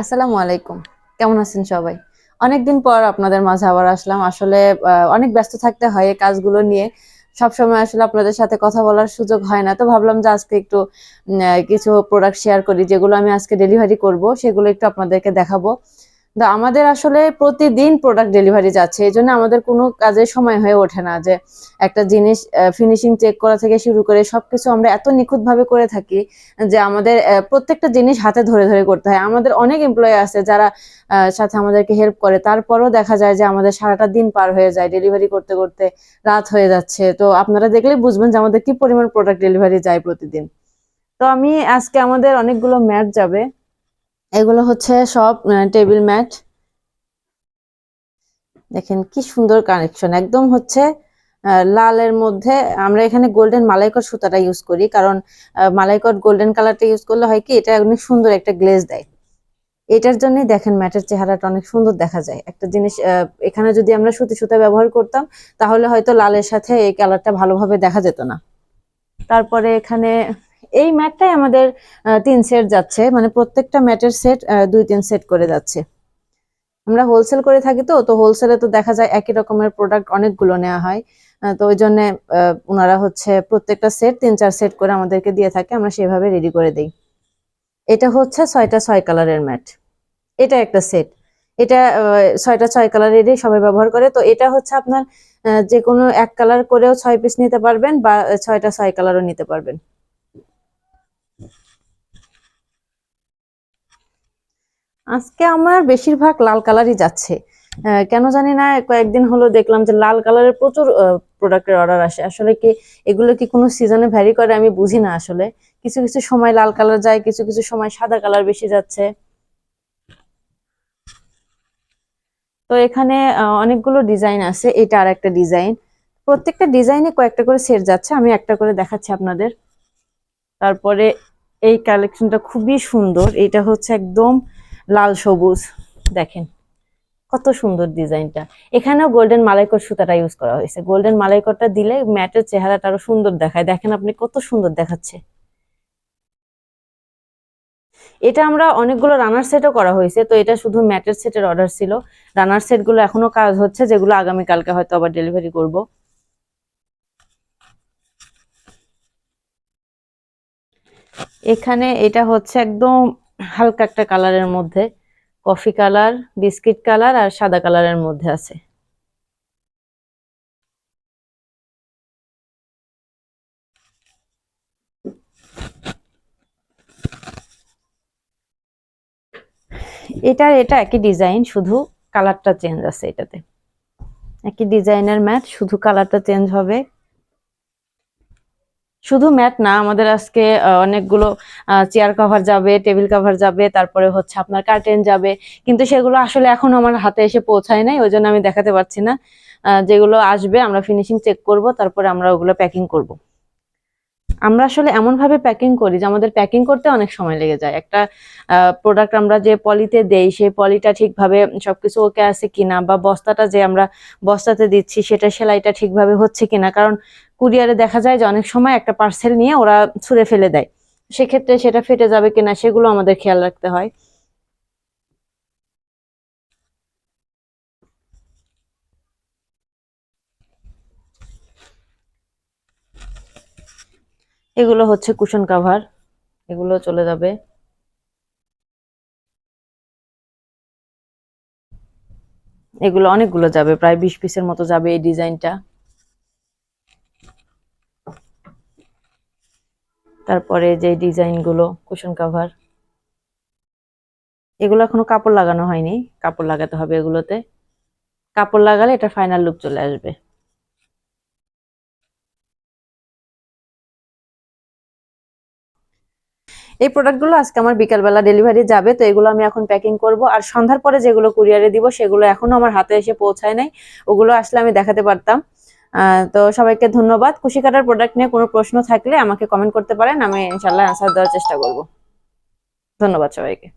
আসসালামু আলাইকুম। কেমন আছেন সবাই? অনেকদিন পর আপনাদের মাঝে আবার আসলাম। আসলে অনেক ব্যস্ত থাকতে হয় এই কাজগুলো নিয়ে। সব সময় আসলে আপনাদের সাথে কথা বলার সুযোগ হয় না। তো ভাবলাম যে আজকে একটু কিছু প্রোডাক্ট শেয়ার করি, যেগুলো আমি আজকে ডেলিভারি করব, সেগুলো একটু আপনাদেরকে দেখাবো। আমাদের আসলে প্রতিদিন প্রোডাক্ট ডেলিভারি যাচ্ছে, এই জন্য আমাদের কোনো কাজের সময় হয়ে ওঠে না যে একটা জিনিস ফিনিশিং চেক করা থেকে শুরু করে সবকিছু আমরা এত নিখুঁতভাবে করে থাকি যে আমাদের প্রত্যেকটা জিনিস হাতে ধরে ধরে করতে হয়। আমাদের অনেক এমপ্লয়ি আছে যারা সাথে আমাদেরকে হেল্প করে, তারপরও দেখা যায় যে আমাদের সারাটা দিন পার হয়ে যায় ডেলিভারি করতে করতে রাত হয়ে যাচ্ছে। তো আপনারা দেখলেই বুঝবেন যে আমাদের কি পরিমাণ প্রোডাক্ট ডেলিভারি যায় প্রতিদিন। তো আমি আজকে আমাদের অনেকগুলো ম্যাট যাবে। এগুলো হচ্ছে সব টেবিল ম্যাট দেখেন কি সুন্দর কানেকশন একদম হচ্ছে লালের মধ্যে। আমরা এখানে গোল্ডেন মালাইকট সুতাটা ইউজ করি, কারণ মালাইকট গোল্ডেন কালারটা ইউজ করলে হয় কি, এটা অনেক সুন্দর একটা গ্লেজ দেয়। এটার জন্যই দেখেন ম্যাটের চেহারাটা অনেক সুন্দর দেখা যায়। একটা জিনিস এখানে যদি আমরা সুতি সুতা ব্যবহার করতাম, তাহলে হয়তো লালের সাথে এই কালারটা ভালোভাবে দেখা যেত না। তারপরে এখানে এই ম্যাটটাই আমাদের তিন সেট যাচ্ছে। মানে প্রত্যেকটা ম্যাটের সেট দুই তিন সেট করে যাচ্ছে। আমরা হোলসেল করে থাকি তো তো হোলসেলে তো দেখা যায় একই রকমের প্রোডাক্ট অনেকগুলো নেওয়া হয়। তো ওই জন্য ওনারা হচ্ছে প্রত্যেকটা সেট তিন চার সেট করে আমাদেরকে দিয়ে থাকে, আমরা সেভাবে রেডি করে দিই। এটা হচ্ছে ছয়টা ছয় কালারের ম্যাট। এটা একটা সেট। এটা ছয়টা ছয় কালারেরই সবাই ব্যবহার করে। তো এটা হচ্ছে আপনার যে কোনো এক কালার করেও ছয় পিস নিতে পারবেন বা ছয়টা ছয় কালারও নিতে পারবেন। আজকে আমার বেশিরভাগ লাল কালারই যাচ্ছে। কেন জানি না, কয়েকদিন হলো দেখলাম যে লাল কালারের প্রচুর প্রোডাক্টের অর্ডার আসে। আসলে কি এগুলো কি কোনো সিজনে ভ্যারি করে আমি বুঝি না আসলে। কিছু কিছু সময় লাল কালার যায়, কিছু কিছু সময় সাদা কালার বেশি যাচ্ছে। তো এখানে অনেকগুলো ডিজাইন আছে। এটা আর একটা ডিজাইন প্রত্যেকটা ডিজাইনে কয়েকটা করে সেট যাচ্ছে। আমি একটা করে দেখাচ্ছি আপনাদের। তারপরে এই কালেকশনটা খুবই সুন্দর। এটা হচ্ছে একদম লাল সবুজ, দেখেন কত সুন্দর ডিজাইনটা। এখানেও গোল্ডেন মালাইকট সুতাটা ইউজ করা হয়েছে। গোল্ডেন মালাইকটটা দিলে ম্যাটের চেহারাটা আরও সুন্দর দেখায়। দেখেন আপনি কত সুন্দর দেখাচ্ছে। এটা আমরা অনেকগুলো রানার সেটও করা হয়েছে, তো এটা শুধু ম্যাটের সেটের অর্ডার ছিল। রানার সেটগুলো এখনও কাজ হচ্ছে, যেগুলো আগামীকালকে হয়তো আবার ডেলিভারি করব। এখানে এটা হচ্ছে একদম হালকা একটা কালারের মধ্যে। কফি কালার, বিস্কিট কালার আর সাদা কালারের মধ্যে আছে। এটার এটা একই ডিজাইন, শুধু কালারটা চেঞ্জ আছে এটাতে। একই ডিজাইনের ম্যাট, শুধু কালারটা চেঞ্জ হবে। শুধু ম্যাট না, আমাদের আজকে অনেকগুলো চেয়ার কভার যাবে টেবিল কভার যাবে, তারপরে হচ্ছে আপনার কার্টেন যাবে। কিন্তু সেগুলো আসলে এখনও আমার হাতে এসে পৌঁছায় নাই, ওই জন্য আমি দেখাতে পারছি না। যেগুলো আসবে আমরা ফিনিশিং চেক করব, তারপরে আমরা ওগুলো প্যাকিং করব। আমরা আসলে এমনভাবে প্যাকিং করি যে আমাদের প্যাকিং করতে অনেক সময় লেগে যায়। একটা প্রোডাক্ট আমরা যে পলিতে দেই, সেই পলিটা ঠিকভাবে সবকিছু ওকে আছে কিনা বা বস্তাটা যে আমরা বস্তাতে দিচ্ছি, সেটা সেলাইটা ঠিকভাবে হচ্ছে কিনা। কারণ কুরিয়ারে দেখা যায় যে অনেক সময় একটা পার্সেল নিয়ে ওরা ছুঁড়ে ফেলে দেয়। সেক্ষেত্রে সেটা ফেটে যাবে কিনা সেগুলো আমাদের খেয়াল রাখতে হয়। এগুলো হচ্ছে কুশন কাভার এগুলো চলে যাবে। এগুলো অনেকগুলো যাবে, প্রায় বিশ পিসের মতো যাবে এই ডিজাইনটা। তারপরে যে ডিজাইনগুলো কুশন কাভার এগুলো এখনও কাপড় লাগানো হয়নি, কাপড় লাগাতে হবে এগুলোতে। কাপড় লাগালে এটা ফাইনাল লুক চলে আসবে। এই প্রোডাক্টগুলো আজকে আমার বিকালবেলা ডেলিভারি যাবে, তো এগুলো আমি এখন প্যাকিং করব। আর সন্ধ্যার পরে যেগুলো কুরিয়ারে দিব, সেগুলো এখনও আমার হাতে এসে পৌঁছায় নাই। ওগুলো আসলে আমি দেখাতে পারতাম। তো সবাইকে ধন্যবাদ। খুশি কাটার প্রোডাক্ট নিয়ে কোনো প্রশ্ন থাকলে আমাকে কমেন্ট করতে পারেন, আমি ইনশাল্লাহ অ্যান্সার দেওয়ার চেষ্টা করব। ধন্যবাদ সবাইকে।